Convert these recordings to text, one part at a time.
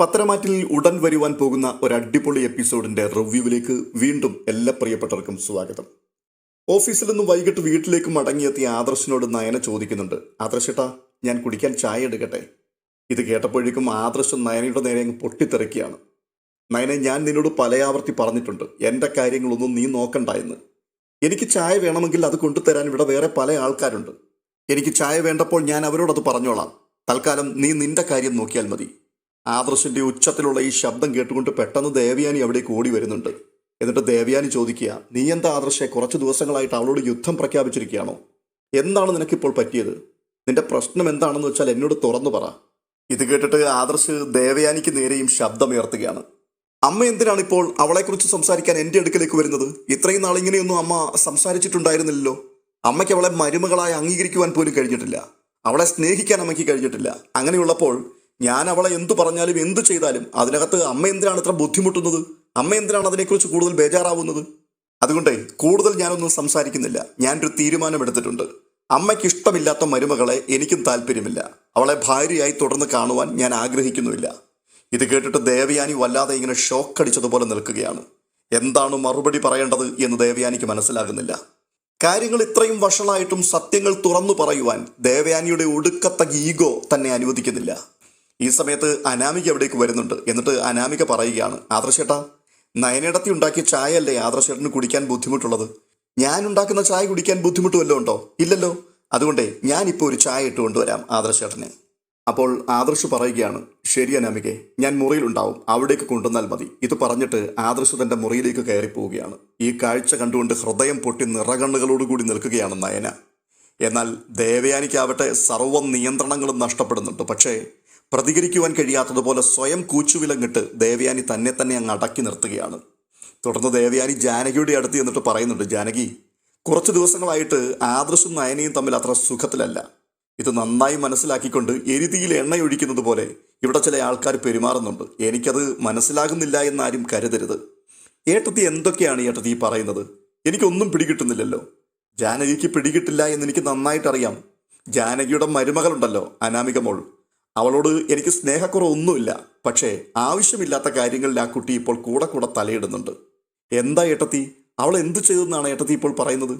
പത്രമാറ്റിൽ ഉടൻ വരുവാൻ പോകുന്ന ഒരു അടിപൊളി എപ്പിസോഡിന്റെ റിവ്യൂവിലേക്ക് വീണ്ടും എല്ലാ പ്രിയപ്പെട്ടവർക്കും സ്വാഗതം. ഓഫീസിൽ നിന്നും വൈകിട്ട് വീട്ടിലേക്ക് മടങ്ങിയെത്തിയ ആദർശിനോട് നയന ചോദിക്കുന്നുണ്ട്. ആദർശേട്ടാ ഞാൻ കുടിക്കാൻ ചായ എടുക്കട്ടെ? ഇത് കേട്ടപ്പോഴേക്കും ആദർശം നയനയുടെ നേരെ അങ്ങ് പൊട്ടിത്തെറിക്കുകയാണ്. നയനെ ഞാൻ നിന്നോട് പലയാവർത്തി പറഞ്ഞിട്ടുണ്ട്. എന്റെ കാര്യങ്ങളൊന്നും നീ നോക്കണ്ട എന്ന്. എനിക്ക് ചായ വേണമെങ്കിൽ അത് കൊണ്ടുതരാൻ ഇവിടെ വേറെ പല ആൾക്കാരുണ്ട്. എനിക്ക് ചായ വേണ്ടപ്പോൾ ഞാൻ അവരോടത് പറഞ്ഞോളാം. തൽക്കാലം നീ നിന്റെ കാര്യം നോക്കിയാൽ മതി. ആദർശിന്റെ ഉച്ചത്തിലുള്ള ഈ ശബ്ദം കേട്ടുകൊണ്ട് പെട്ടെന്ന് ദേവയാനി അവിടേക്ക് ഓടി വരുന്നുണ്ട്. എന്നിട്ട് ദേവയാനി ചോദിക്കുക നീ എന്താ ആദർശെ കുറച്ച് ദിവസങ്ങളായിട്ട് അവളോട് യുദ്ധം പ്രഖ്യാപിച്ചിരിക്കുകയാണോ? എന്താണ് നിനക്കിപ്പോൾ പറ്റിയത്? നിന്റെ പ്രശ്നം എന്താണെന്ന് വെച്ചാൽ എന്നോട് തുറന്നു പറ. ഇത് കേട്ടിട്ട് ആദർശ് ദേവയാനിക്ക് നേരെയും ശബ്ദമുയർത്തുകയാണ്. അമ്മ എന്തിനാണ് ഇപ്പോൾ അവളെക്കുറിച്ച് സംസാരിക്കാൻ എന്റെ അടുക്കലേക്ക് വരുന്നത്? ഇത്രയും നാൾ ഇങ്ങനെയൊന്നും അമ്മ സംസാരിച്ചിട്ടുണ്ടായിരുന്നില്ലല്ലോ. അമ്മയ്ക്ക് അവളെ മരുമകളായി അംഗീകരിക്കുവാൻ പോലും കഴിഞ്ഞിട്ടില്ല. അവളെ സ്നേഹിക്കാൻ അമ്മയ്ക്ക് കഴിഞ്ഞിട്ടില്ല. അങ്ങനെയുള്ളപ്പോൾ ഞാൻ അവളെ എന്തു പറഞ്ഞാലും എന്തു ചെയ്താലും അതിനകത്ത് അമ്മ എന്തിനാണ് ഇത്ര ബുദ്ധിമുട്ടുന്നത്? അമ്മ എന്തിനാണ് അതിനെക്കുറിച്ച് കൂടുതൽ ബേജാറാവുന്നത്? അതുകൊണ്ട് കൂടുതൽ ഞാനൊന്നും സംസാരിക്കുന്നില്ല. ഞാനൊരു തീരുമാനമെടുത്തിട്ടുണ്ട് അമ്മയ്ക്ക് ഇഷ്ടമില്ലാത്ത മരുമകളെ എനിക്കും താല്പര്യമില്ല. അവളെ ഭാര്യയായി തുടർന്ന് കാണുവാൻ ഞാൻ ആഗ്രഹിക്കുന്നുമില്ല. ഇത് കേട്ടിട്ട് ദേവയാനി വല്ലാതെ ഇങ്ങനെ ഷോക്ക് അടിച്ചതുപോലെ നിൽക്കുകയാണ്. എന്താണ് മറുപടി പറയേണ്ടത് എന്ന് ദേവയാനിക്ക് മനസ്സിലാകുന്നില്ല. കാര്യങ്ങൾ ഇത്രയും വഷളായിട്ടും സത്യങ്ങൾ തുറന്നു പറയുവാൻ ദേവയാനിയുടെ ഒടുക്കത്ത ഈഗോ തന്നെ അനുവദിക്കുന്നില്ല. ഈ സമയത്ത് അനാമിക അവിടേക്ക് വരുന്നുണ്ട്. എന്നിട്ട് അനാമിക പറയുകയാണ് ആദർശേട്ടാ നയനിടത്തി ഉണ്ടാക്കിയ ചായ അല്ലേ ആദർശേട്ടന് കുടിക്കാൻ ബുദ്ധിമുട്ടുള്ളത്? ഞാൻ ഉണ്ടാക്കുന്ന ചായ കുടിക്കാൻ ബുദ്ധിമുട്ട് വല്ലതും ഉണ്ടോ? ഇല്ലല്ലോ. അതുകൊണ്ടേ ഞാൻ ഞാനിപ്പോൾ ഒരു ചായ ഇട്ട് കൊണ്ടുവരാം ആദർശേട്ടനെ. അപ്പോൾ ആദർശ് പറയുകയാണ് ശരി അനാമികെ ഞാൻ മുറിയിലുണ്ടാവും. അവിടേക്ക് കൊണ്ടുവന്നാൽ മതി. ഇത് പറഞ്ഞിട്ട് ആദർശ് തന്റെ മുറിയിലേക്ക് കയറി പോവുകയാണ്. ഈ കാഴ്ച കണ്ടുകൊണ്ട് ഹൃദയം പൊട്ടി നിറകണ്ണുകളോടുകൂടി നിൽക്കുകയാണ് നയന. എന്നാൽ ദേവയാനിക്കാവട്ടെ സർവ നിയന്ത്രണങ്ങളും നഷ്ടപ്പെടുന്നുണ്ട്. പക്ഷേ പ്രതികരിക്കുവാൻ കഴിയാത്തതുപോലെ സ്വയം കൂച്ചുവിലങ്ങിട്ട് ദേവയാനി തന്നെ തന്നെ അങ്ങ് അടക്കി നിർത്തുകയാണ്. തുടർന്ന് ദേവയാനി ജാനകിയുടെ അടുത്ത് എന്നിട്ട് പറയുന്നുണ്ട് ജാനകി കുറച്ച് ദിവസങ്ങളായിട്ട് ആദർശും നയനയും തമ്മിൽ അത്ര സുഖത്തിലല്ല. ഇത് നന്നായി മനസ്സിലാക്കിക്കൊണ്ട് എരുതിയിൽ എണ്ണയൊഴിക്കുന്നത് പോലെ ഇവിടെ ചില ആൾക്കാർ പെരുമാറുന്നുണ്ട്. എനിക്കത് മനസ്സിലാകുന്നില്ല എന്നാരും കരുതരുത്. ഏട്ടത്തി എന്തൊക്കെയാണ് ഏട്ടത്തി പറയുന്നത്? എനിക്കൊന്നും പിടികിട്ടുന്നില്ലല്ലോ. ജാനകിക്ക് പിടികിട്ടില്ല എന്ന് എനിക്ക് നന്നായിട്ടറിയാം. ജാനകിയുടെ മരുമകളുണ്ടല്ലോ അനാമിക മോൾ. അവളോട് എനിക്ക് സ്നേഹക്കുറവൊന്നുമില്ല. പക്ഷേ ആവശ്യമില്ലാത്ത കാര്യങ്ങളിൽ ആ കുട്ടി ഇപ്പോൾ കൂടെ കൂടെ തലയിടുന്നുണ്ട്. എന്താ ഏട്ടത്തി? അവൾ എന്ത് ചെയ്തെന്നാണ് ഏട്ടത്തി ഇപ്പോൾ പറയുന്നത്?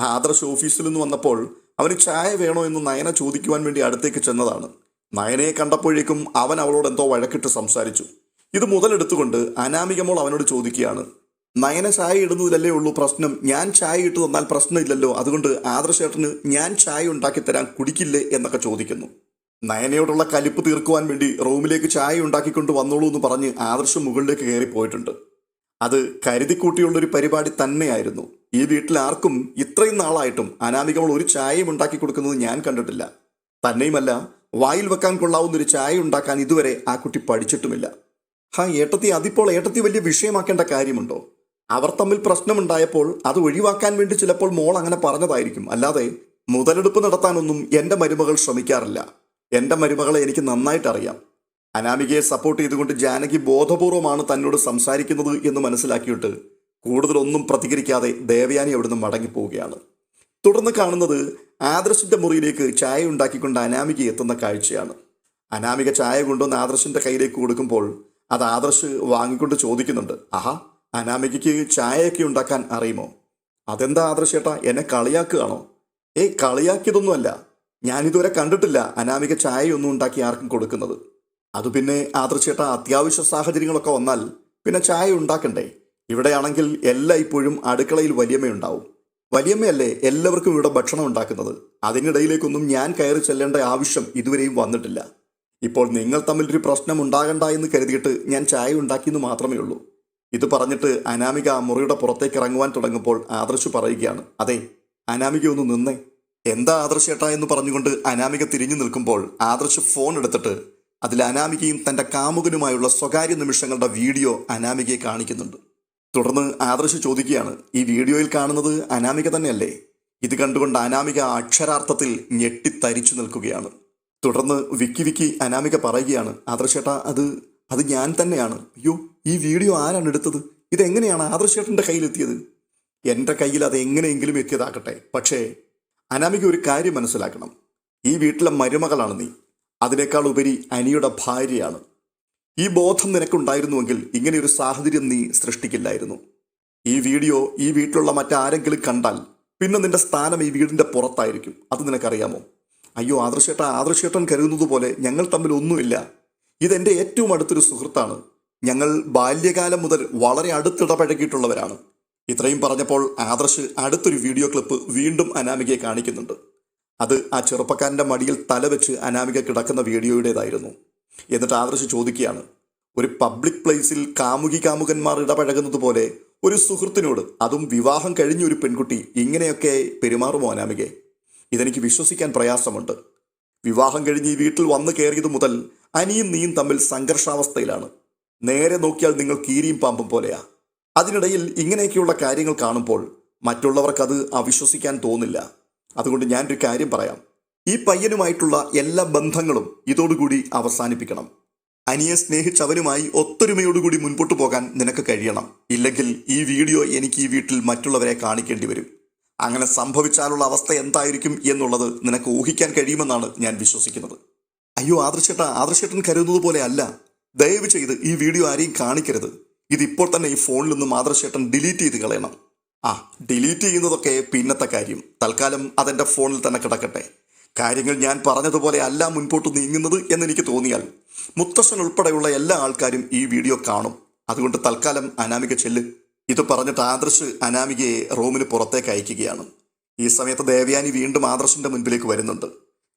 ആദർശ് ഓഫീസിൽ നിന്ന് വന്നപ്പോൾ അവന് ചായ വേണോ എന്ന് നയന ചോദിക്കുവാൻ വേണ്ടി അടുത്തേക്ക് ചെന്നതാണ്. നയനയെ കണ്ടപ്പോഴേക്കും അവൻ അവളോട് എന്തോ വഴക്കിട്ട് സംസാരിച്ചു. ഇത് മുതലെടുത്തുകൊണ്ട് അനാമികമോൾ അവനോട് ചോദിക്കുകയാണ്. നയന ചായ ഇടുന്നതിലല്ലേ ഉള്ളൂ പ്രശ്നം? ഞാൻ ചായ ഇട്ട് തന്നാൽ പ്രശ്നമില്ലല്ലോ. അതുകൊണ്ട് ആദർശേട്ടന് ഞാൻ ചായ ഉണ്ടാക്കി തരാൻ കുടിക്കില്ലേ എന്നൊക്കെ ചോദിക്കുന്നു. നയനയോടുള്ള കലിപ്പ് തീർക്കുവാൻ വേണ്ടി റൂമിലേക്ക് ചായ ഉണ്ടാക്കിക്കൊണ്ട് വന്നോളൂ എന്ന് പറഞ്ഞ് ആദർശം മുകളിലേക്ക് കയറി പോയിട്ടുണ്ട്. അത് കരുതിക്കൂട്ടിയുള്ളൊരു പരിപാടി തന്നെയായിരുന്നു. ഈ വീട്ടിൽ ആർക്കും ഇത്രയും നാളായിട്ടും അനാമികമൾ ഒരു ചായയും ഉണ്ടാക്കി കൊടുക്കുന്നത് ഞാൻ കണ്ടിട്ടില്ല. തന്നെയുമല്ല വായിൽ വെക്കാൻ കൊള്ളാവുന്ന ഒരു ചായ ഉണ്ടാക്കാൻ ഇതുവരെ ആ കുട്ടി പഠിച്ചിട്ടുമില്ല. ഹാ ഏട്ടത്തി അതിപ്പോൾ ഏട്ടത്തി വലിയ വിഷയമാക്കേണ്ട കാര്യമുണ്ടോ? അവർ തമ്മിൽ പ്രശ്നമുണ്ടായപ്പോൾ അത് ഒഴിവാക്കാൻ വേണ്ടി ചിലപ്പോൾ മോൾ അങ്ങനെ പറഞ്ഞതായിരിക്കും. അല്ലാതെ മുതലെടുപ്പ് നടത്താനൊന്നും എന്റെ മരുമകൾ ശ്രമിക്കാറില്ല. എന്റെ മരുമകളെ എനിക്ക് നന്നായിട്ട് അറിയാം അനാമികയെ സപ്പോർട്ട് ചെയ്തുകൊണ്ട് ജാനകി ബോധപൂർവമാണ് തന്നോട് സംസാരിക്കുന്നത് എന്ന് മനസ്സിലാക്കിയിട്ട് കൂടുതലൊന്നും പ്രതികരിക്കാതെ ദേവയാനി അവിടുന്ന് മടങ്ങിപ്പോവുകയാണ്. തുടർന്ന് കാണുന്നത് ആദർശിന്റെ മുറിയിലേക്ക് ചായ ഉണ്ടാക്കിക്കൊണ്ട് അനാമിക എത്തുന്ന കാഴ്ചയാണ്. അനാമിക ചായ കൊണ്ടുവന്ന് ആദർശിന്റെ കയ്യിലേക്ക് കൊടുക്കുമ്പോൾ അത് ആദർശ് വാങ്ങിക്കൊണ്ട് ചോദിക്കുന്നുണ്ട് ആഹാ അനാമികയ്ക്ക് ചായയൊക്കെ ഉണ്ടാക്കാൻ അറിയുമോ? അതെന്താ ആദർശേട്ടാ എന്നെ കളിയാക്കുകയാണോ? ഏയ് കളിയാക്കിയതൊന്നുമല്ല. ഞാനിതുവരെ കണ്ടിട്ടില്ല അനാമിക ചായയൊന്നും ഉണ്ടാക്കി ആർക്കും കൊടുക്കുന്നത്. അത് പിന്നെ ആദർശേട്ട അത്യാവശ്യ സാഹചര്യങ്ങളൊക്കെ വന്നാൽ പിന്നെ ചായ ഉണ്ടാക്കണ്ടേ? ഇവിടെയാണെങ്കിൽ എല്ലാം ഇപ്പോഴും അടുക്കളയിൽ വലിയമ്മയുണ്ടാവും. വലിയമ്മയല്ലേ എല്ലാവർക്കും ഇവിടെ ഭക്ഷണം ഉണ്ടാക്കുന്നത്? അതിനിടയിലേക്കൊന്നും ഞാൻ കയറി ചെല്ലേണ്ട ആവശ്യം ഇതുവരെയും വന്നിട്ടില്ല. ഇപ്പോൾ നിങ്ങൾ തമ്മിൽ ഒരു പ്രശ്നം ഉണ്ടാകണ്ട എന്ന് കരുതിയിട്ട് ഞാൻ ചായ ഉണ്ടാക്കിയെന്ന് മാത്രമേ ഉള്ളൂ. ഇത് പറഞ്ഞിട്ട് അനാമിക മുറിയുടെ പുറത്തേക്ക് ഇറങ്ങുവാൻ തുടങ്ങുമ്പോൾ ആദർശ് പറയുകയാണ് അതെ അനാമിക ഒന്ന് നിന്നേ. എന്താ ആദർശേട്ടാ എന്ന് പറഞ്ഞുകൊണ്ട് അനാമിക തിരിഞ്ഞു നിൽക്കുമ്പോൾ ആദർശ് ഫോൺ എടുത്തിട്ട് അതിൽ അനാമികയും തന്റെ കാമുകനുമായുള്ള സ്വകാര്യ നിമിഷങ്ങളുടെ വീഡിയോ അനാമികയെ കാണിക്കുന്നുണ്ട്. തുടർന്ന് ആദർശ് ചോദിക്കുകയാണ് ഈ വീഡിയോയിൽ കാണുന്നത് അനാമിക തന്നെയല്ലേ? ഇത് കണ്ടുകൊണ്ട് അനാമിക അക്ഷരാർത്ഥത്തിൽ ഞെട്ടിത്തരിച്ചു നിൽക്കുകയാണ്. തുടർന്ന് വിക്കി വിക്കി അനാമിക പറയുകയാണ് ആദർശേട്ട അത് അത് ഞാൻ തന്നെയാണ്. അയ്യോ ഈ വീഡിയോ ആരാണ് എടുത്തത്? ഇതെങ്ങനെയാണ് ആദർശേട്ടന്റെ കയ്യിലെത്തിയത്? എന്റെ കയ്യിൽ അത് എങ്ങനെയെങ്കിലും എത്തിയതാകട്ടെ. പക്ഷേ അനാമിക ഒരു കാര്യം മനസ്സിലാക്കണം. ഈ വീട്ടിലെ മരുമകളാണ് നീ. അതിനേക്കാൾ ഉപരി അനിയുടെ ഭാര്യയാണ്. ഈ ബോധം നിനക്കുണ്ടായിരുന്നുവെങ്കിൽ ഇങ്ങനെ ഒരു സാഹചര്യം നീ സൃഷ്ടിക്കില്ലായിരുന്നു. ഈ വീഡിയോ ഈ വീട്ടിലുള്ള മറ്റാരെങ്കിലും കണ്ടാൽ പിന്നെ നിന്റെ സ്ഥാനം ഈ വീടിന്റെ പുറത്തായിരിക്കും. അത് നിനക്കറിയാമോ? അയ്യോ ആദർശേട്ട ആദർശേട്ടൻ കരുതുന്നത് പോലെ ഞങ്ങൾ തമ്മിൽ ഒന്നുമില്ല. ഇതെന്റെ ഏറ്റവും അടുത്തൊരു സുഹൃത്താണ്. ഞങ്ങൾ ബാല്യകാലം മുതൽ വളരെ അടുത്തിടപഴകിയിട്ടുള്ളവരാണ്. ഇത്രയും പറഞ്ഞപ്പോൾ ആദർശ് അടുത്തൊരു വീഡിയോ ക്ലിപ്പ് വീണ്ടും അനാമികയെ കാണിക്കുന്നുണ്ട്. അത് ആ ചെറുപ്പക്കാരന്റെ മടിയിൽ തലവെച്ച് അനാമിക കിടക്കുന്ന വീഡിയോയുടേതായിരുന്നു. എന്നിട്ട് ആദർശ് ചോദിക്കുകയാണ് ഒരു പബ്ലിക് പ്ലേസിൽ കാമുകി കാമുകന്മാർ ഇടപഴകുന്നത് പോലെ ഒരു സുഹൃത്തിനോട് അതും വിവാഹം കഴിഞ്ഞ ഒരു പെൺകുട്ടി ഇങ്ങനെയൊക്കെ പെരുമാറുമോ അനാമികെ ഇതെനിക്ക് വിശ്വസിക്കാൻ പ്രയാസമുണ്ട്. വിവാഹം കഴിഞ്ഞ് ഈ വീട്ടിൽ വന്നു കയറിയത് മുതൽ അനിയും നീയും തമ്മിൽ സംഘർഷാവസ്ഥയിലാണ്. നേരെ നോക്കിയാൽ നിങ്ങൾ കീരിയും പാമ്പും പോലെയാ. അതിനിടയിൽ ഇങ്ങനെയൊക്കെയുള്ള കാര്യങ്ങൾ കാണുമ്പോൾ മറ്റുള്ളവർക്കത് അവിശ്വസിക്കാൻ തോന്നില്ല. അതുകൊണ്ട് ഞാനൊരു കാര്യം പറയാം. ഈ പയ്യനുമായിട്ടുള്ള എല്ലാ ബന്ധങ്ങളും ഇതോടുകൂടി അവസാനിപ്പിക്കണം. അനിയെ സ്നേഹിച്ചവനുമായി ഒത്തൊരുമയോടുകൂടി മുൻപോട്ട് പോകാൻ നിനക്ക് കഴിയണം. ഇല്ലെങ്കിൽ ഈ വീഡിയോ എനിക്ക് ഈ വീട്ടിൽ മറ്റുള്ളവരെ കാണിക്കേണ്ടി വരും. അങ്ങനെ സംഭവിച്ചാലുള്ള അവസ്ഥ എന്തായിരിക്കും എന്നുള്ളത് നിനക്ക് ഊഹിക്കാൻ കഴിയുമെന്നാണ് ഞാൻ വിശ്വസിക്കുന്നത്. അയ്യോ ആദർശേട്ട ആദർശേട്ടൻ കരുതുന്നത് പോലെ അല്ല. ദയവ് ചെയ്ത് ഈ വീഡിയോ ആരെയും കാണിക്കരുത്. ഇതിപ്പോൾ തന്നെ ഈ ഫോണിൽ നിന്ന് ആദർശേട്ടൻ ഡിലീറ്റ് ചെയ്ത് കളയണം. ആ ഡിലീറ്റ് ചെയ്യുന്നതൊക്കെ പിന്നത്തെ കാര്യം. തൽക്കാലം അതെന്റെ ഫോണിൽ തന്നെ കിടക്കട്ടെ. കാര്യങ്ങൾ ഞാൻ പറഞ്ഞതുപോലെ അല്ല മുൻപോട്ട് നീങ്ങുന്നത് എന്നെനിക്ക് തോന്നിയാൽ മുത്തശ്ശൻ ഉൾപ്പെടെയുള്ള എല്ലാ ആൾക്കാരും ഈ വീഡിയോ കാണും. അതുകൊണ്ട് തൽക്കാലം അനാമിക ചെല്ല്. ഇത് പറഞ്ഞിട്ട് ആദർശ് അനാമികയെ റൂമിന് പുറത്തേക്ക് അയക്കുകയാണ്. ഈ സമയത്ത് ദേവയാനി വീണ്ടും ആദർശിന്റെ മുൻപിലേക്ക് വരുന്നുണ്ട്.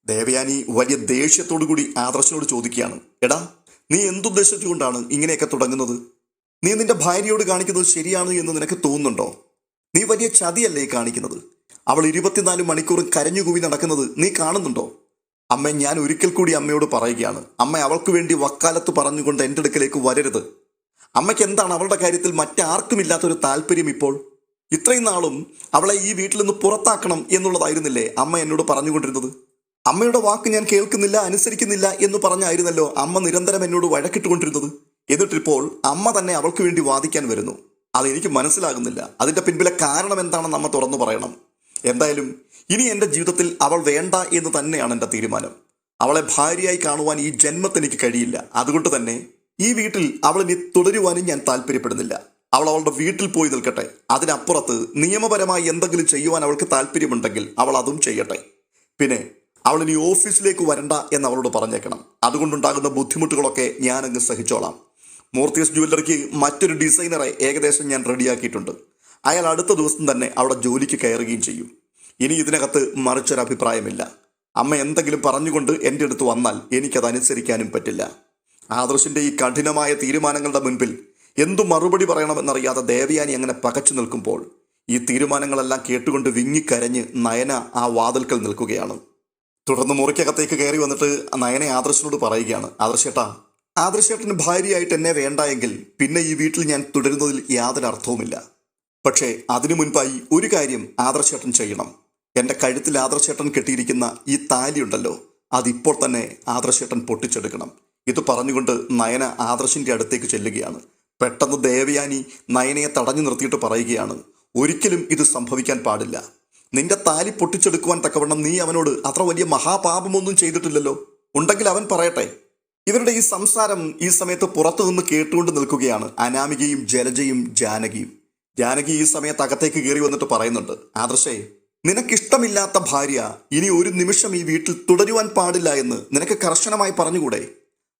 ദേവയാനി വലിയ ദേഷ്യത്തോടു കൂടി ആദർശിനോട് ചോദിക്കുകയാണ്. എടാ നീ എന്തുദ്ദേശിച്ചുകൊണ്ടാണ് ഇങ്ങനെയൊക്കെ തുടങ്ങുന്നത്? നീ നിന്റെ ഭാര്യയോട് കാണിക്കുന്നത് ശരിയാണ് എന്ന് നിനക്ക് തോന്നുന്നുണ്ടോ? നീ വലിയ ചതിയല്ലേ കാണിക്കുന്നത്? അവൾ ഇരുപത്തിനാല് മണിക്കൂറും കരഞ്ഞുകൂവി നടക്കുന്നത് നീ കാണുന്നുണ്ടോ? അമ്മ ഞാൻ ഒരിക്കൽ കൂടി അമ്മയോട് പറയുകയാണ്. അമ്മ അവൾക്ക് വേണ്ടി വക്കാലത്ത് പറഞ്ഞുകൊണ്ട് എന്റെ അടുക്കലേക്ക് വരരുത്. അമ്മയ്ക്ക് എന്താണ് അവളുടെ കാര്യത്തിൽ മറ്റാർക്കുമില്ലാത്തൊരു താല്പര്യം ഇപ്പോൾ? ഇത്രയും നാളും അവളെ ഈ വീട്ടിൽ നിന്ന് പുറത്താക്കണം എന്നുള്ളതായിരുന്നില്ലേ അമ്മ എന്നോട് പറഞ്ഞുകൊണ്ടിരുന്നത്? അമ്മയുടെ വാക്ക് ഞാൻ കേൾക്കുന്നില്ല അനുസരിക്കുന്നില്ല എന്ന് പറഞ്ഞായിരുന്നല്ലോ അമ്മ നിരന്തരം എന്നോട് വഴക്കിട്ടുകൊണ്ടിരുന്നത്. എന്നിട്ടിപ്പോൾ അമ്മ തന്നെ അവൾക്ക് വേണ്ടി വാദിക്കാൻ വരുന്നു. അതെനിക്ക് മനസ്സിലാകുന്നില്ല. അതിന്റെ പിൻപിലെ കാരണം എന്താണെന്ന് അമ്മ തുറന്നു പറയണം. എന്തായാലും ഇനി എന്റെ ജീവിതത്തിൽ അവൾ വേണ്ട എന്ന് തന്നെയാണ് എന്റെ തീരുമാനം. അവളെ ഭാര്യയായി കാണുവാൻ ഈ ജന്മത്തെനിക്ക് കഴിയില്ല. അതുകൊണ്ട് തന്നെ ഈ വീട്ടിൽ അവൾ ഇനി തുടരുവാനും ഞാൻ താല്പര്യപ്പെടുന്നില്ല. അവൾ അവളുടെ വീട്ടിൽ പോയി നിൽക്കട്ടെ. അതിനപ്പുറത്ത് നിയമപരമായി എന്തെങ്കിലും ചെയ്യുവാൻ അവൾക്ക് താല്പര്യമുണ്ടെങ്കിൽ അവൾ അതും ചെയ്യട്ടെ. പിന്നെ അവൾ ഇനി ഓഫീസിലേക്ക് വരണ്ട എന്ന് അവളോട് പറഞ്ഞേക്കണം. അതുകൊണ്ടുണ്ടാകുന്ന ബുദ്ധിമുട്ടുകളൊക്കെ ഞാനങ്ങ് സഹിച്ചോളാം. മൂർത്തീസ് ജുവല്ലറിക്ക് മറ്റൊരു ഡിസൈനറെ ഏകദേശം ഞാൻ റെഡിയാക്കിയിട്ടുണ്ട് അയാൾ അടുത്ത ദിവസം തന്നെ അവിടെ ജോലിക്ക് കയറുകയും ചെയ്യും. ഇനി ഇതിനകത്ത് മറിച്ചൊരു അഭിപ്രായമില്ല അമ്മ എന്തെങ്കിലും പറഞ്ഞുകൊണ്ട് എന്റെ അടുത്ത് വന്നാൽ എനിക്കത് അനുസരിക്കാനും പറ്റില്ല. ആദർശിന്റെ ഈ കഠിനമായ തീരുമാനങ്ങളുടെ മുൻപിൽ എന്തു മറുപടി പറയണമെന്നറിയാതെ ദേവയാനി അങ്ങനെ പകച്ചു നിൽക്കുമ്പോൾ ഈ തീരുമാനങ്ങളെല്ലാം കേട്ടുകൊണ്ട് വിങ്ങിക്കരഞ്ഞ് നയന ആ വാതിൽക്കൽ നിൽക്കുകയാണ്. തുടർന്ന് മുറിക്കകത്തേക്ക് കയറി വന്നിട്ട് നയനെ ആദർശനോട് പറയുകയാണ്. ആദർശേട്ടാ ആദർശേട്ടന് ഭാര്യയായിട്ട് എന്നെ വേണ്ട എങ്കിൽ പിന്നെ ഈ വീട്ടിൽ ഞാൻ തുടരുന്നതിൽ യാതൊരു അർത്ഥവുമില്ല. പക്ഷേ അതിനു മുൻപായി ഒരു കാര്യം ആദർശേട്ടൻ ചെയ്യണം. എന്റെ കഴുത്തിൽ ആദർശേട്ടൻ കെട്ടിയിരിക്കുന്ന ഈ താലിയുണ്ടല്ലോ അതിപ്പോൾ തന്നെ ആദർശേട്ടൻ പൊട്ടിച്ചെടുക്കണം. ഇത് പറഞ്ഞുകൊണ്ട് നയന ആദർശിന്റെ അടുത്തേക്ക് ചെല്ലുകയാണ്. പെട്ടെന്ന് ദേവയാനി നയനയെ തടഞ്ഞു നിർത്തിയിട്ട് പറയുകയാണ് ഒരിക്കലും ഇത് സംഭവിക്കാൻ പാടില്ല. നിന്റെ താലി പൊട്ടിച്ചെടുക്കുവാൻ തക്കവണ്ണം നീ അവനോട് അത്ര വലിയ മഹാപാപമൊന്നും ചെയ്തിട്ടില്ലല്ലോ. ഉണ്ടെങ്കിൽ അവൻ പറയട്ടെ. ഇവരുടെ ഈ സംസാരം ഈ സമയത്ത് പുറത്തുനിന്ന് കേട്ടുകൊണ്ട് നിൽക്കുകയാണ് അനാമികയും ജലജയും ജാനകിയും. ജാനകി ഈ സമയത്ത് അകത്തേക്ക് കയറി വന്നിട്ട് പറയുന്നുണ്ട് ആദർശേ നിനക്കിഷ്ടമില്ലാത്ത ഭാര്യ ഇനി ഒരു നിമിഷം ഈ വീട്ടിൽ തുടരുവാൻ പാടില്ല എന്ന് നിനക്ക് കർശനമായി പറഞ്ഞുകൂടെ?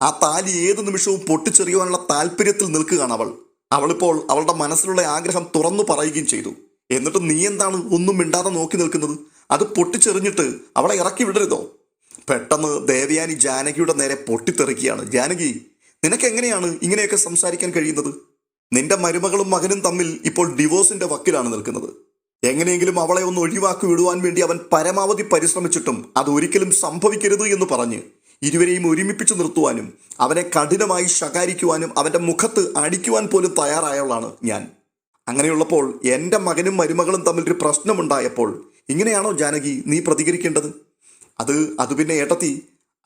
ആ താലി ഏത് നിമിഷവും പൊട്ടിച്ചെറിയുവാനുള്ള താല്പര്യത്തിൽ നിൽക്കുകയാണ് അവൾ. അവളിപ്പോൾ അവളുടെ മനസ്സിലുള്ള ആഗ്രഹം തുറന്നു പറയുകയും ചെയ്തു. എന്നിട്ട് നീ എന്താണ് ഒന്നും മിണ്ടാതെ നോക്കി നിൽക്കുന്നത്? അത് പൊട്ടിച്ചെറിഞ്ഞിട്ട് അവളെ ഇറക്കി വിടരുതോ? പെട്ടെന്ന് ദേവയാനി ജാനകിയുടെ നേരെ പൊട്ടിത്തെറിക്കുകയാണ്. ജാനകി നിനക്ക് എങ്ങനെയാണ് ഇങ്ങനെയൊക്കെ സംസാരിക്കാൻ കഴിയുന്നത്? നിന്റെ മരുമകളും മകനും തമ്മിൽ ഇപ്പോൾ ഡിവോഴ്സിന്റെ വക്കിലാണ് നിൽക്കുന്നത്. എങ്ങനെയെങ്കിലും അവളെ ഒന്ന് ഒഴിവാക്കി വിടുവാൻ വേണ്ടി അവൻ പരമാവധി പരിശ്രമിച്ചിട്ടും അത് ഒരിക്കലും സംഭവിക്കരുത് എന്ന് പറഞ്ഞ് ഇരുവരെയും ഒരുമിപ്പിച്ച് നിർത്തുവാനും അവനെ കഠിനമായി ശകാരിക്കുവാനും അവന്റെ മുഖത്ത് അടിക്കുവാൻ പോലും തയ്യാറായവളാണ് ഞാൻ. അങ്ങനെയുള്ളപ്പോൾ എന്റെ മകനും മരുമകളും തമ്മിൽ ഒരു പ്രശ്നമുണ്ടായപ്പോൾ ഇങ്ങനെയാണോ ജാനകി നീ പ്രതികരിക്കേണ്ടത്? അത് അത് പിന്നെ ഏട്ടത്തി.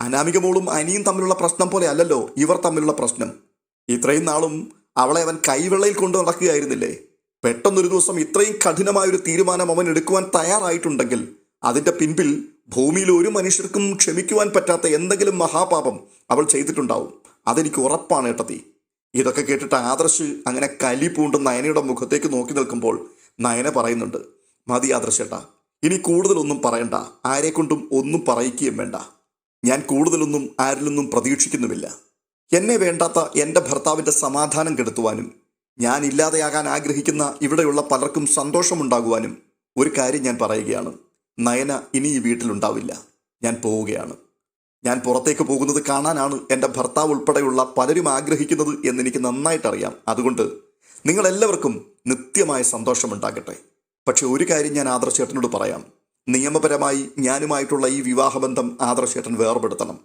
അനാമിക മോളും അനിയും തമ്മിലുള്ള പ്രശ്നം പോലെ അല്ലല്ലോ ഇവർ തമ്മിലുള്ള പ്രശ്നം. ഇത്രയും നാളും അവളെ അവൻ കൈവെള്ളയിൽ കൊണ്ടു നടക്കുകയായിരുന്നില്ലേ? പെട്ടെന്നൊരു ദിവസം ഇത്രയും കഠിനമായ ഒരു തീരുമാനം അവൻ എടുക്കുവാൻ തയ്യാറായിട്ടുണ്ടെങ്കിൽ അതിന്റെ പിൻപിൽ ഭൂമിയിൽ ഒരു മനുഷ്യർക്കും ക്ഷമിക്കുവാൻ പറ്റാത്ത എന്തെങ്കിലും മഹാപാപം അവൾ ചെയ്തിട്ടുണ്ടാവും. അതെനിക്ക് ഉറപ്പാണ് ഏട്ടത്തി. ഇതൊക്കെ കേട്ടിട്ട് ആദർശ് അങ്ങനെ കലി പൂണ്ട് നയനയുടെ മുഖത്തേക്ക് നോക്കി നിൽക്കുമ്പോൾ നയന പറയുന്നുണ്ട് മതി ആദർശേട്ടാ ഇനി കൂടുതലൊന്നും പറയണ്ട. ആരെക്കൊണ്ടും ഒന്നും പറയിക്കുകയും വേണ്ട. ഞാൻ കൂടുതലൊന്നും ആരിലൊന്നും പ്രതീക്ഷിക്കുന്നുമില്ല. എന്നെ വേണ്ടാത്ത എന്റെ ഭർത്താവിന്റെ സമാധാനം കെടുത്തുവാനും ഞാൻ ഇല്ലാതെയാകാൻ ആഗ്രഹിക്കുന്ന ഇവിടെയുള്ള പലർക്കും സന്തോഷമുണ്ടാകുവാനും ഒരു കാര്യം ഞാൻ പറയുകയാണ്. നയന ഇനി ഈ വീട്ടിലുണ്ടാവില്ല. ഞാൻ പോവുകയാണ്. ഞാൻ പുറത്തേക്ക് പോകുന്നത് കാണാനാണ് എന്റെ ഭർത്താവ് ഉൾപ്പെടെയുള്ള പലരും ആഗ്രഹിക്കുന്നത് എന്നെനിക്ക് നന്നായിട്ടറിയാം. അതുകൊണ്ട് നിങ്ങളെല്ലാവർക്കും നിത്യമായ സന്തോഷമുണ്ടാകട്ടെ. പക്ഷെ ഒരു കാര്യം ഞാൻ ആദർശേട്ടനോട് പറയാം. നിയമപരമായി ഞാനുമായിട്ടുള്ള ഈ വിവാഹബന്ധം ആദർശേട്ടൻ വേർപെടുത്തണം.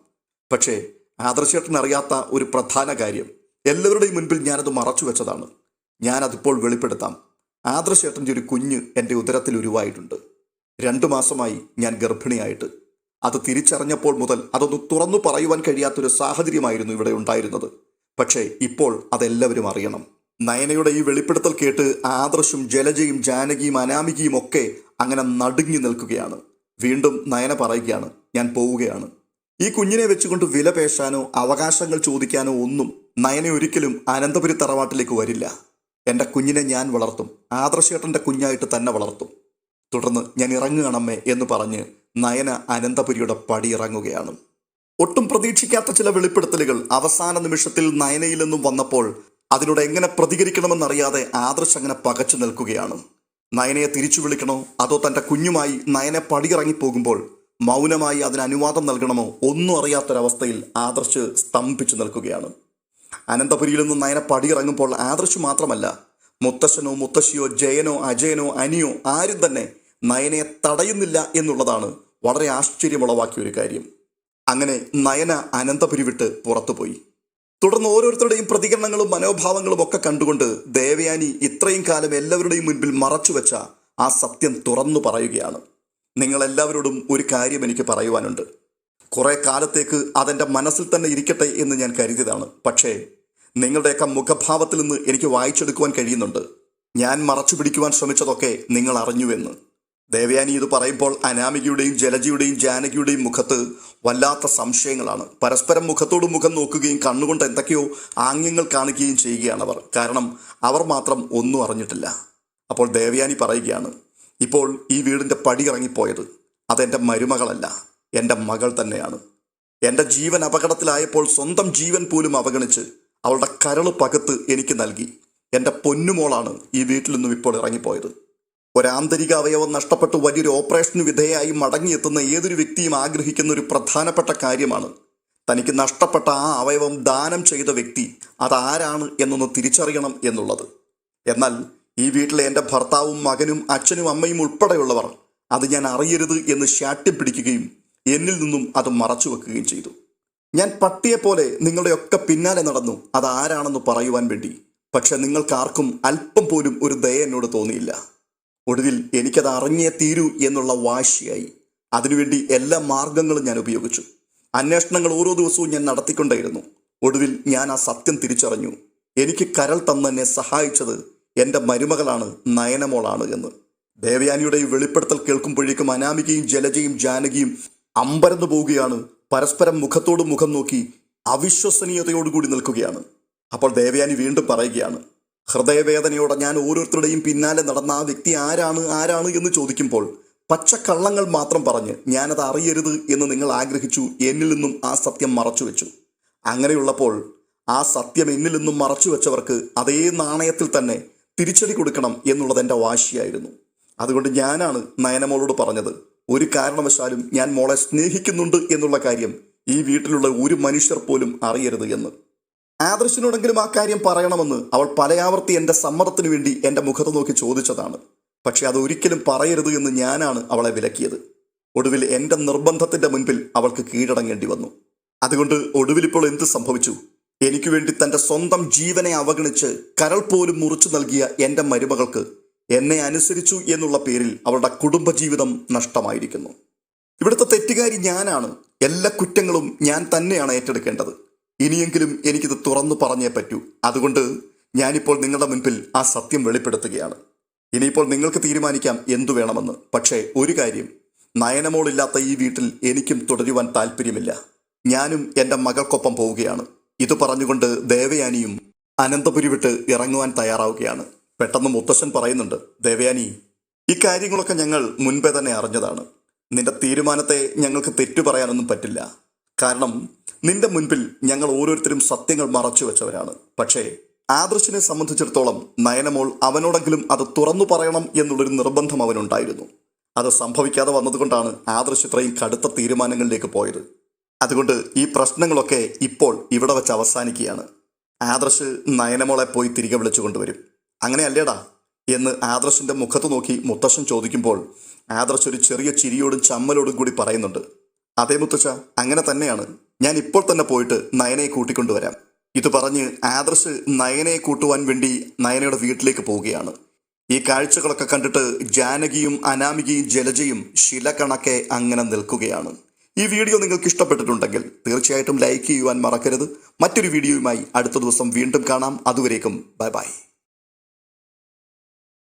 പക്ഷേ ആദർശേട്ടൻ അറിയാത്ത ഒരു പ്രധാന കാര്യം എല്ലാവരുടെയും മുൻപിൽ ഞാനത് മറച്ചു വെച്ചതാണ്. ഞാനതിപ്പോൾ വെളിപ്പെടുത്താം. ആദർശേട്ടന്റെ ഒരു കുഞ്ഞ് എന്റെ ഉദരത്തിൽ ഉരുവായിട്ടുണ്ട്. രണ്ടു മാസമായി ഞാൻ ഗർഭിണിയായിട്ട്. അത് തിരിച്ചറിഞ്ഞപ്പോൾ മുതൽ അതൊന്ന് തുറന്നു പറയുവാൻ കഴിയാത്തൊരു സാഹചര്യമായിരുന്നു ഇവിടെ ഉണ്ടായിരുന്നത്. പക്ഷേ ഇപ്പോൾ അതെല്ലാവരും അറിയണം. നയനയുടെ ഈ വെളിപ്പെടുത്തൽ കേട്ട് ആദർശും ജലജയും ജാനകിയും അനാമികയും ഒക്കെ അങ്ങനെ നടുങ്ങി നിൽക്കുകയാണ്. വീണ്ടും നയന പറയുകയാണ് ഞാൻ പോവുകയാണ്. ഈ കുഞ്ഞിനെ വെച്ചുകൊണ്ട് വില പേശാനോ അവകാശങ്ങൾ ചോദിക്കാനോ ഒന്നും നയന ഒരിക്കലും അനന്തപുരി തറവാട്ടിലേക്ക് വരില്ല. എന്റെ കുഞ്ഞിനെ ഞാൻ വളർത്തും. ആദർശേട്ടന്റെ കുഞ്ഞായിട്ട് തന്നെ വളർത്തും. തുടർന്ന് ഞാൻ ഇറങ്ങുകയാണമ്മേ എന്ന് പറഞ്ഞ് നയന അനന്തപുരിയുടെ പടി ഇറങ്ങുകയാണ്. ഒട്ടും പ്രതീക്ഷിക്കാത്ത ചില വെളിപ്പെടുത്തലുകൾ അവസാന നിമിഷത്തിൽ നയനയിൽ നിന്നും വന്നപ്പോൾ അതിനോട് എങ്ങനെ പ്രതികരിക്കണമെന്നറിയാതെ ആദർശ് അങ്ങനെ പകച്ചു നിൽക്കുകയാണ്. നയനയെ തിരിച്ചു വിളിക്കണോ? അതോ തന്റെ കുഞ്ഞുമായി നയനെ പടിയിറങ്ങി പോകുമ്പോൾ മൗനമായി അതിന് അനുവാദം നൽകണമോ? ഒന്നും അറിയാത്തൊരവസ്ഥയിൽ ആദർശ് സ്തംഭിച്ചു നിൽക്കുകയാണ്. അനന്തപുരിയിൽ നിന്ന് നയനെ പടിയിറങ്ങുമ്പോൾ ആദർശ് മാത്രമല്ല മുത്തശ്ശനോ മുത്തശ്ശിയോ ജയനോ അജയനോ അനിയോ ആരും തന്നെ നയനയെ തടയുന്നില്ല എന്നുള്ളതാണ് വളരെ ആശ്ചര്യമുളവാക്കിയ ഒരു കാര്യം. അങ്ങനെ നയന അനന്തപുരി വിട്ട് പുറത്തുപോയി. തുടർന്ന് ഓരോരുത്തരുടെയും പ്രതികരണങ്ങളും മനോഭാവങ്ങളും ഒക്കെ കണ്ടുകൊണ്ട് ദേവയാനി ഇത്രയും കാലം എല്ലാവരുടെയും മുൻപിൽ മറച്ചുവെച്ച ആ സത്യം തുറന്നു പറയുകയാണ്. നിങ്ങളെല്ലാവരോടും ഒരു കാര്യം എനിക്ക് പറയുവാനുണ്ട്. കുറെ കാലത്തേക്ക് അതെന്റെ മനസ്സിൽ തന്നെ ഇരിക്കട്ടെ എന്ന് ഞാൻ കരുതിയതാണ്. പക്ഷേ നിങ്ങളുടെയൊക്കെ മുഖഭാവത്തിൽ നിന്ന് എനിക്ക് വായിച്ചെടുക്കുവാൻ കഴിയുന്നുണ്ട്. ഞാൻ മറച്ചു പിടിക്കുവാൻ ശ്രമിച്ചതൊക്കെ നിങ്ങൾ അറിഞ്ഞുവെന്ന്. ദേവയാനി ഇത് പറയുമ്പോൾ അനാമികയുടെയും ജലജിയുടെയും ജാനകിയുടെയും മുഖത്ത് വല്ലാത്ത സംശയങ്ങളാണ്. പരസ്പരം മുഖത്തോട് മുഖം നോക്കുകയും കണ്ണുകൊണ്ട് എന്തൊക്കെയോ ആംഗ്യങ്ങൾ കാണിക്കുകയും ചെയ്യുകയാണ് അവർ. കാരണം അവർ മാത്രം ഒന്നും അറിഞ്ഞിട്ടില്ല. അപ്പോൾ ദേവയാനി പറയുകയാണ് ഇപ്പോൾ ഈ വീടിന്റെ പടി ഇറങ്ങിപ്പോയത് അതെന്റെ മരുമകളല്ല എന്റെ മകൾ തന്നെയാണ്. എന്റെ ജീവൻ അപകടത്തിലായപ്പോൾ സ്വന്തം ജീവൻ പോലും അവഗണിച്ച് അവളുടെ കരൾ പകത്ത് എനിക്ക് നൽകി. എന്റെ പൊന്നുമോളാണ് ഈ വീട്ടിൽ നിന്നും ഇപ്പോൾ ഇറങ്ങിപ്പോയത്. ഒരാന്തരിക അവയവം നഷ്ടപ്പെട്ട് വലിയൊരു ഓപ്പറേഷന് വിധേയമായി മടങ്ങിയെത്തുന്ന ഏതൊരു വ്യക്തിയും ആഗ്രഹിക്കുന്ന ഒരു പ്രധാനപ്പെട്ട കാര്യമാണ്. തനിക്ക് നഷ്ടപ്പെട്ട ആ അവയവം ദാനം ചെയ്ത വ്യക്തി അതാരാണ് എന്നൊന്ന് തിരിച്ചറിയണം എന്നുള്ളത്. എന്നാൽ ഈ വീട്ടിലെ എന്റെ ഭർത്താവും മകനും അച്ഛനും അമ്മയും ഉൾപ്പെടെയുള്ളവർ അത് ഞാൻ അറിയരുത് എന്ന് ശാഠ്യം പിടിക്കുകയും എന്നിൽ നിന്നും അത് മറച്ചു വെക്കുകയും ചെയ്തു. ഞാൻ പട്ടിയെപ്പോലെ നിങ്ങളുടെയൊക്കെ പിന്നാലെ നടന്നു അതാരാണെന്ന് പറയുവാൻ വേണ്ടി. പക്ഷെ നിങ്ങൾക്കാർക്കും അല്പം പോലും ഒരു ദയ എന്നോട് തോന്നിയില്ല. ഒടുവിൽ എനിക്കത് അറിഞ്ഞേ തീരൂ എന്നുള്ള വാശിയായി. അതിനുവേണ്ടി എല്ലാ മാർഗങ്ങളും ഞാൻ ഉപയോഗിച്ചു. അന്വേഷണങ്ങൾ ഓരോ ദിവസവും ഞാൻ നടത്തിക്കൊണ്ടേയിരുന്നു. ഒടുവിൽ ഞാൻ ആ സത്യം തിരിച്ചറിഞ്ഞു. എനിക്ക് കരൾ തന്നെന്നെ സഹായിച്ചത് എന്റെ മരുമകളാണ് നയനമോളാണ് എന്ന്. ദേവയാനിയുടെ ഈ വെളിപ്പെടുത്തൽ കേൾക്കുമ്പോഴേക്കും അനാമികയും ജലജയും ജാനകിയും അമ്പരന്നു പോവുകയാണ്. പരസ്പരം മുഖത്തോട് മുഖം നോക്കി അവിശ്വസനീയതയോടുകൂടി നിൽക്കുകയാണ്. അപ്പോൾ ദേവയാനി വീണ്ടും പറയുകയാണ് ഹൃദയവേദനയോടെ ഞാൻ ഓരോരുത്തരുടെയും പിന്നാലെ നടന്ന ആ വ്യക്തി ആരാണ് ആരാണ് എന്ന് ചോദിക്കുമ്പോൾ പച്ചക്കള്ളങ്ങൾ മാത്രം പറഞ്ഞ് ഞാനത് അറിയരുത് എന്ന് നിങ്ങൾ ആഗ്രഹിച്ചു എന്നിൽ നിന്നും ആ സത്യം മറച്ചു വെച്ചു അങ്ങനെയുള്ളപ്പോൾ ആ സത്യം എന്നിൽ നിന്നും മറച്ചു വെച്ചവർക്ക് അതേ നാണയത്തിൽ തന്നെ തിരിച്ചടി കൊടുക്കണം എന്നുള്ളത് എന്റെ വാശിയായിരുന്നു. അതുകൊണ്ട് ഞാനാണ് നയനമോളോട് പറഞ്ഞത് ഒരു കാരണവശാലും ഞാൻ മോളെ സ്നേഹിക്കുന്നുണ്ട് എന്നുള്ള കാര്യം ഈ വീട്ടിലുള്ള ഒരു മനുഷ്യർ പോലും അറിയരുത് എന്ന്. ആദർശിനോടെങ്കിലും ആ കാര്യം പറയണമെന്ന് അവൾ പലയാവർത്തി എന്റെ സമ്മതത്തിനു വേണ്ടി എന്റെ മുഖത്ത് നോക്കി ചോദിച്ചതാണ്. പക്ഷെ അത് ഒരിക്കലും പറയരുത് എന്ന് ഞാനാണ് അവളെ വിലക്കിയത്. ഒടുവിൽ എന്റെ നിർബന്ധത്തിന്റെ മുൻപിൽ അവൾക്ക് കീഴടങ്ങേണ്ടി വന്നു. അതുകൊണ്ട് ഒടുവിൽ ഇപ്പോൾ എന്ത് സംഭവിച്ചു? എനിക്ക് വേണ്ടി തന്റെ സ്വന്തം ജീവനെ അവഗണിച്ച് കരൾ പോലും മുറിച്ചു നൽകിയ എന്റെ മരുമകൾക്ക് എന്നെ അനുസരിച്ചു എന്നുള്ള പേരിൽ അവളുടെ കുടുംബജീവിതം നഷ്ടമായിരിക്കുന്നു. ഇവിടുത്തെ തെറ്റുകാരി ഞാനാണ്. എല്ലാ കുറ്റങ്ങളും ഞാൻ തന്നെയാണ് ഏറ്റെടുക്കേണ്ടത്. ഇനിയെങ്കിലും എനിക്കിത് തുറന്നു പറഞ്ഞേ പറ്റൂ. അതുകൊണ്ട് ഞാനിപ്പോൾ നിങ്ങളുടെ മുൻപിൽ ആ സത്യം വെളിപ്പെടുത്തുകയാണ്. ഇനിയിപ്പോൾ നിങ്ങൾക്ക് തീരുമാനിക്കാം എന്തു വേണമെന്ന്. പക്ഷേ ഒരു കാര്യം നയനമോളില്ലാത്ത ഈ വീട്ടിൽ എനിക്കും തുടരുവാൻ താല്പര്യമില്ല ഞാനും എന്റെ മകൾക്കൊപ്പം പോവുകയാണ്. ഇത് പറഞ്ഞുകൊണ്ട് ദേവയാനിയും അനന്തപുരി വിട്ട് ഇറങ്ങുവാൻ തയ്യാറാവുകയാണ്. പെട്ടെന്ന് മുത്തശ്ശൻ പറയുന്നുണ്ട് ദേവയാനി ഇക്കാര്യങ്ങളൊക്കെ കാര്യങ്ങളൊക്കെ ഞങ്ങൾ മുൻപേ തന്നെ അറിഞ്ഞതാണ്. നിന്റെ തീരുമാനത്തെ ഞങ്ങൾക്ക് തെറ്റു പറയാനൊന്നും പറ്റില്ല. കാരണം നിന്റെ മുൻപിൽ ഞങ്ങൾ ഓരോരുത്തരും സത്യങ്ങൾ മറച്ചു വെച്ചവരാണ്. പക്ഷേ ആദർശിനെ സംബന്ധിച്ചിടത്തോളം നയനമോൾ അവനോടെങ്കിലും അത് തുറന്നു പറയണം എന്നുള്ളൊരു നിർബന്ധം അവനുണ്ടായിരുന്നു. അത് സംഭവിക്കാതെ വന്നതുകൊണ്ടാണ് ആദർശ് ഇത്രയും കടുത്ത തീരുമാനങ്ങളിലേക്ക് പോയത്. അതുകൊണ്ട് ഈ പ്രശ്നങ്ങളൊക്കെ ഇപ്പോൾ ഇവിടെ വെച്ച് അവസാനിക്കുകയാണ്. ആദർശ് നയനമോളെ പോയി തിരികെ വിളിച്ചു കൊണ്ടുവരും. അങ്ങനെ അല്ലേടാ എന്ന് ആദർശിന്റെ മുഖത്ത് നോക്കി മുത്തശ്ശൻ ചോദിക്കുമ്പോൾ ആദർശ് ഒരു ചെറിയ ചിരിയോടും ചമ്മലോടും കൂടി പറയുന്നുണ്ട്. അതേ മുത്തച്ഛ അങ്ങനെ തന്നെയാണ്. ഞാൻ ഇപ്പോൾ തന്നെ പോയിട്ട് നയനയെ കൂട്ടിക്കൊണ്ടുവരാം. ഇത് പറഞ്ഞ് ആദർശ് നയനയെ കൂട്ടുവാൻ വേണ്ടി നയനയുടെ വീട്ടിലേക്ക് പോവുകയാണ്. ഈ കാഴ്ചകളൊക്കെ കണ്ടിട്ട് ജാനകിയും അനാമികയും ജലജയും ശിലക്കണക്കെ കണക്കെ അങ്ങനെ നിൽക്കുകയാണ്. ഈ വീഡിയോ നിങ്ങൾക്ക് ഇഷ്ടപ്പെട്ടിട്ടുണ്ടെങ്കിൽ തീർച്ചയായിട്ടും ലൈക്ക് ചെയ്യുവാൻ മറക്കരുത്. മറ്റൊരു വീഡിയോയുമായി അടുത്ത ദിവസം വീണ്ടും കാണാം. അതുവരേക്കും ബൈ ബൈ.